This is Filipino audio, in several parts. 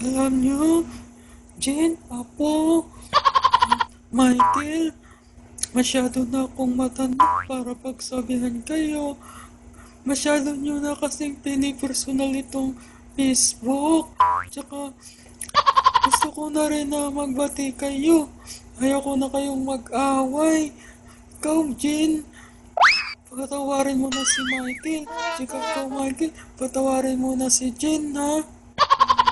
Alam nyo, Jen, Apo, Michael, masyado na akong matanda para pagsabihan kayo. Masyado nyo na kasing pinipersonal itong Facebook. Tsaka, gusto ko na rin na magbati kayo. Ayoko na kayong mag-away. Ikaw, Jen, patawarin mo na si Michael. Tsaka ikaw, Michael, patawarin mo na si Jen, ha?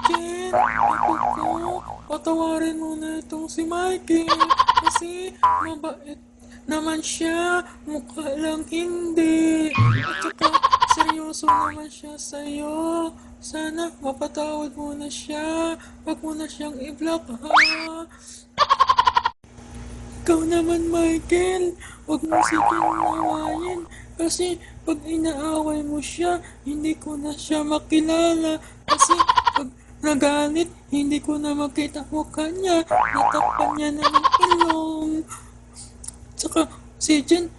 Ko, patawarin mo na itong si Michael. Kasi, mabait naman siya. Mukha lang hindi. At saka, seryoso naman siya sa'yo. Sana, mapatawad mo na siya. Huwag mo na siyang i-block, ha? Ikaw naman, Michael. Huwag mo sigang awayin. Kasi pag inaaway mo siya, hindi ko na siya makilala. Kasi pag nagalit, hindi ko na makita mukha niya. Natakpan niya na ng ilong. Tsaka si Jen,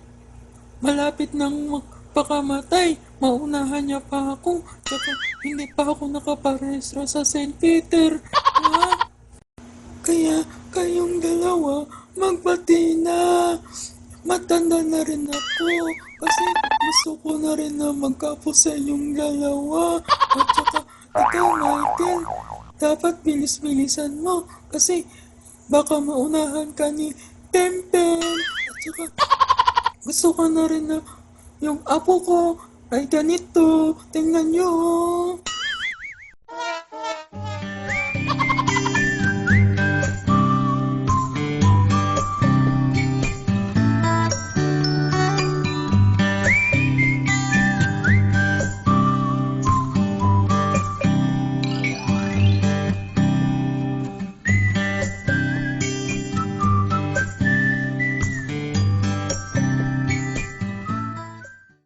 malapit nang magpakamatay. Maunahan niya pa ako. Tsaka hindi pa ako nakaparehistro sa St. Peter. Ha? Kaya kayong dalawa magbati na. Matanda na rin ako kasi gusto ko na rin na magkapo sa inyong dalawa. At saka ikaw dapat bilis-bilisan mo kasi baka maunahan ka ni Tempen. At saka gusto ko na rin na yung apo ko ay ganito. Tingnan nyo.